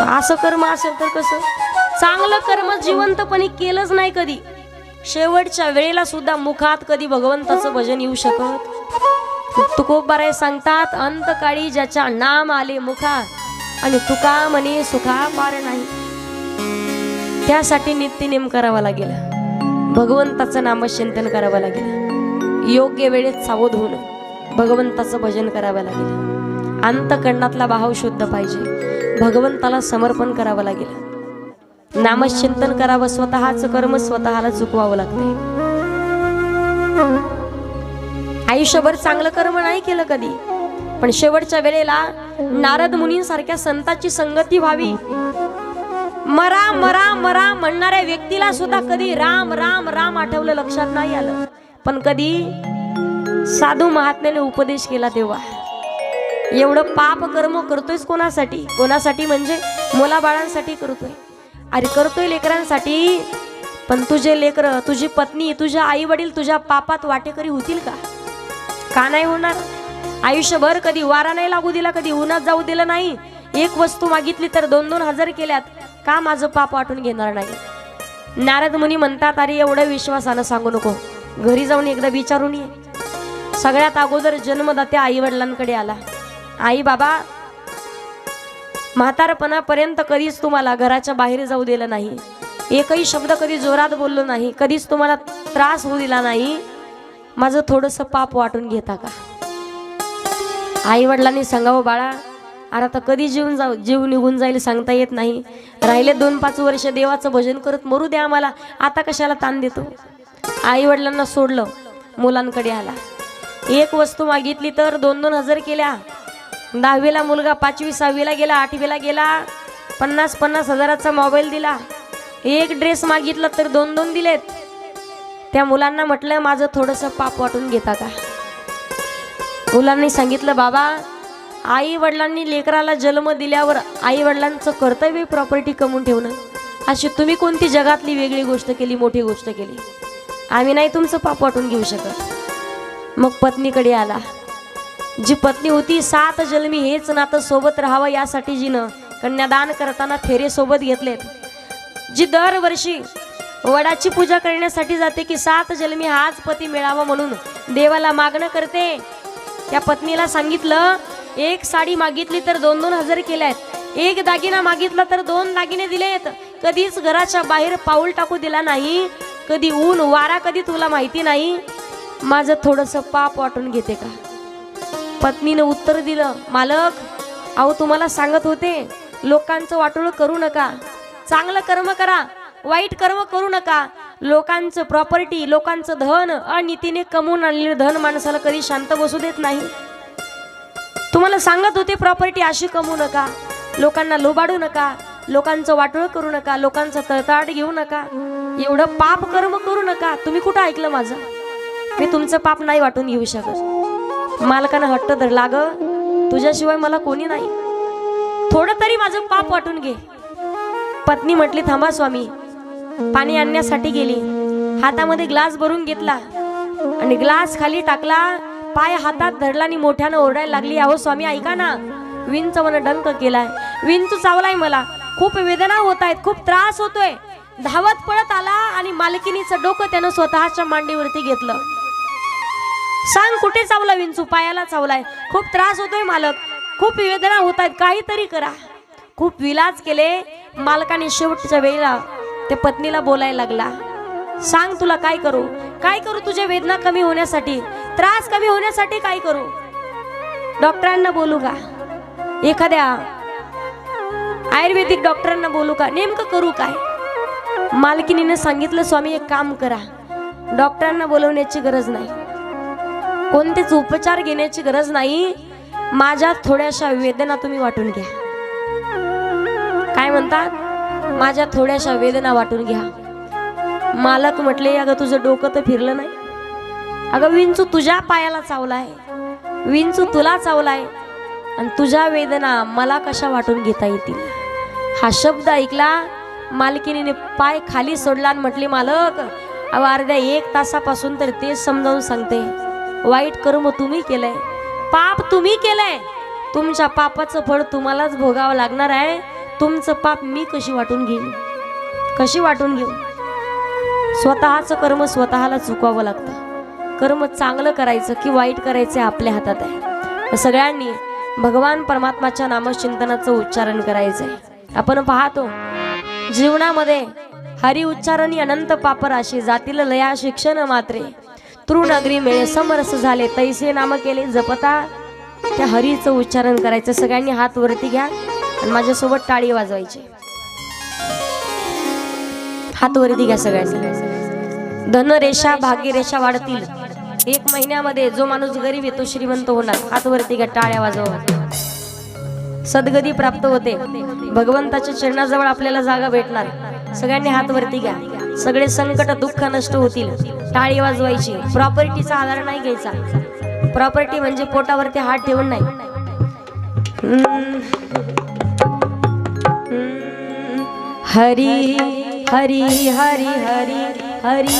असं कर्म असेल तर कसं? चांगलं कर्म जिवंतपणे केलंच नाही कधी. शेवटच्या वेळेला सुद्धा मुखात कधी भगवंताचं भजन येऊ शकत? तुकोबाराय सांगतात अंतकाळी ज्याच्या नाम आले मुखात आणि तुका म्हणे सुखा पार नाही. त्यासाठी नित्यनेम करावा लागेल. भगवंताचं नामचिंतन करावं लागेल. योग्य वेळेत सावध होणं भगवंताचं भजन करावं लागेल. अंतकरणातला भाव शुद्ध पाहिजे. भगवंताला समर्पण करावं लागेल. नामचिंतन करावं स्वतःच कर्म स्वतःला चुकवावं लागते. आयुष्यभर चांगलं कर्म नाही केलं कधी पण शेवटच्या वेळेला नारद मुनींसारख्या संताची संगती व्हावी. मरा मरा मरा म्हणणाऱ्या व्यक्तीला सुद्धा कधी राम राम राम आठवलं लक्षात नाही आलं. पण कधी साधू महात्म्याने उपदेश केला तेव्हा. एवढं पाप कर्म करतोयस कोणासाठी? कोणासाठी म्हणजे? मुलाबाळांसाठी करतोय. अरे करतोय लेकरांसाठी पण तुझे लेकर तुझी पत्नी तुझ्या आई वडील तुझ्या पापात वाटेकरी होतील का? का नाही होणार? आयुष्यभर कधी वारा नाही लागू दिला कधी उन्हात जाऊ दिलं नाही. एक वस्तू मागितली तर दोन दोन हजार केल्यात. का माझं पाप वाटून घेणार नाही? नारद मुनी म्हणतात अरे एवढं विश्वासानं सांगू नको. घरी जाऊन एकदा विचारून ये. सगळ्यात अगोदर जन्मदात्या आई वडिलांकडे आला. आई बाबा म्हातारपणापर्यंत कधीच तुम्हाला घराच्या बाहेर जाऊ दिलं नाही. एकही शब्द कधी जोरात बोललो नाही कधीच तुम्हाला त्रास होऊ दिला नाही. माझं थोडंसं पाप वाटून घेता का? आई वडिलांनी सांगावं बाळा अरे आता कधी जीवन जाऊ जीव निघून जाईल सांगता येत नाही. राहिले दोन पाच वर्ष देवाचं भजन करत मरू द्या आम्हाला आता कशाला ताण देतो? आई वडिलांना सोडलं मुलांकडे आला. एक वस्तू मागितली तर दोन दोन हजार केल्या. दहावीला मुलगा पाचवी सहावीला गेला आठवीला गेला पन्नास पन्नास हजाराचा मोबाईल दिला. एक ड्रेस मागितला तर दोन दोन दिलेत. त्या मुलांना म्हटलं माझं थोडंसं पाप वाटून घेता का? मुलांनी सांगितलं बाबा आई वडिलांनी लेकराला जन्म दिल्यावर आई वडिलांचं कर्तव्य प्रॉपर्टी कमवून ठेवणं. अशी तुम्ही कोणती जगातली वेगळी गोष्ट केली मोठी गोष्ट केली? आम्ही नाही तुमचं पाप वाटून घेऊ शकत. मग पत्नीकडे आला. जी पत्नी होती सात जन्मी हेच नातं सोबत राहावं यासाठी जिनं कन्यादान करताना फेरे सोबत घेतलेत. जी दरवर्षी वडाची पूजा करण्यासाठी जाते की सात जन्मी हाच पती मिळावा म्हणून देवाला मागणं करते. त्या पत्नीला सांगितलं एक साडी मागितली तर दोन दोन हजार केल्यात. एक दागिना मागितला तर दोन दागिने दिलेत. कधीच घराच्या बाहेर पाऊल टाकू दिला नाही. कधी ऊन वारा कधी तुला माहिती नाही. माझं थोडंसं पाप वाटून घेते का? पत्नीनं उत्तर दिलं मालक अहो तुम्हाला सांगत होते लोकांचं वाटोळ करू नका. चांगलं कर्म करा वाईट कर्म करू नका. लोकांचं प्रॉपर्टी लोकांचं धन अनितीने कमवून आणलेलं धन माणसाला कधी शांत बसू देत नाही. तुम्हाला सांगत होते प्रॉपर्टी अशी कमवू नका. लोकांना लोबाडू नका. लोकांचं वाटोळ करू नका. लोकांचं तळताट घेऊ नका. एवढं पाप कर्म करू नका. तुम्ही कुठं ऐकलं माझं? मी तुमचं पाप नाही वाटून घेऊ शकत. मालकानं हट्ट धरला ग तुझ्याशिवाय मला कोणी नाही. थोडं तरी माझं पाप वाटून घे. पत्नी म्हटली थांबा स्वामी पाणी आणण्यासाठी गेली. हातामध्ये ग्लास भरून घेतला आणि ग्लास खाली टाकला. पाय हातात धरला आणि मोठ्यानं ओरडायला लागली अहो स्वामी ऐका ना विंच मन डंक केलाय. विंच चावलाय मला. खूप वेदना होत आहेत खूप त्रास होतोय. धावत पळत आला आणि मालकिनीचं डोकं त्यानं स्वतःच्या मांडीवरती घेतलं. सांग कुठे चावला विंचू? पायाला चावलाय. खूप त्रास होतोय मालक. खूप वेदना होत आहेत. काहीतरी करा. खूप विलाज केले. मालकाने शेवटच्या वेळेला ते पत्नीला बोलायला लागला. सांग तुला काय करू? काय करू तुझ्या वेदना कमी होण्यासाठी? त्रास कमी होण्यासाठी काय करू? डॉक्टरांना बोलू का? एखाद्या आयुर्वेदिक डॉक्टरांना बोलू का? नेमकं करू काय? मालकिनीने सांगितलं स्वामी एक काम करा. डॉक्टरांना बोलवण्याची गरज नाही. कोणतेच उपचार घेण्याची गरज नाही. माझ्या थोड्याशा वेदना तुम्ही वाटून घ्या. काय म्हणतात? माझ्या थोड्याशा वेदना वाटून घ्या. मालक म्हटले अगं तुझं डोकं तर फिरलं नाही. अगं विंचू तुझ्या पायाला चावलाय विंचू तुला चावलाय आणि तुझ्या वेदना मला कशा वाटून घेता येतील? हा शब्द ऐकला मालकिनीने पाय खाली सोडला आणि म्हटले मालक अहो अर्ध्या एक तासापासून तर तेच समजावून सांगते. वाईट कर्म तुम्ही केलंय. पाप तुम्ही केलंय. तुमच्या पापाचं फळ तुम्हालाच भोगावं लागणार आहे. तुमचं पाप मी कशी वाटून घेईन? कशी वाटून घेऊ? स्वतःचं कर्म स्वतःला चुकवावं लागतं. कर्म चांगलं करायचं की वाईट करायचं आपल्या हातात आहे. सगळ्यांनी भगवान परमात्माच्या नामचिंतनाचं उच्चारण करायचं आहे आपण पाहतो जीवनामध्ये हरि उच्चारणी अनंत पापराशी जातील लया शिक्षण मात्रे. तृणग्री मिळे समरस झाले. तैसे नाम केले जपता. त्या हरीचं उच्चारण करायचं. सगळ्यांनी हात वरती घ्या आणि माझ्यासोबत टाळी वाजवायची. हात वरती घ्या सगळ्यांनी. धनरेषा भाग्यरेषा वाढतील. एक महिन्यामध्ये जो माणूस गरीब आहे तो श्रीमंत होणार. हात वरती घ्या टाळ्या वाजवा. सद्गती प्राप्त होते. भगवंताच्या चरणाजवळ आपल्याला जागा भेटणार. सगळ्यांनी हात वरती घ्या. सगळे संकट दुःख नष्ट होतील. टाळी वाजवायची. प्रॉपर्टीचा आधार नाही घ्यायचा. प्रॉपर्टी म्हणजे पोटावरती हात ठेवून नाही. हरी हरी हरी हरी हरी.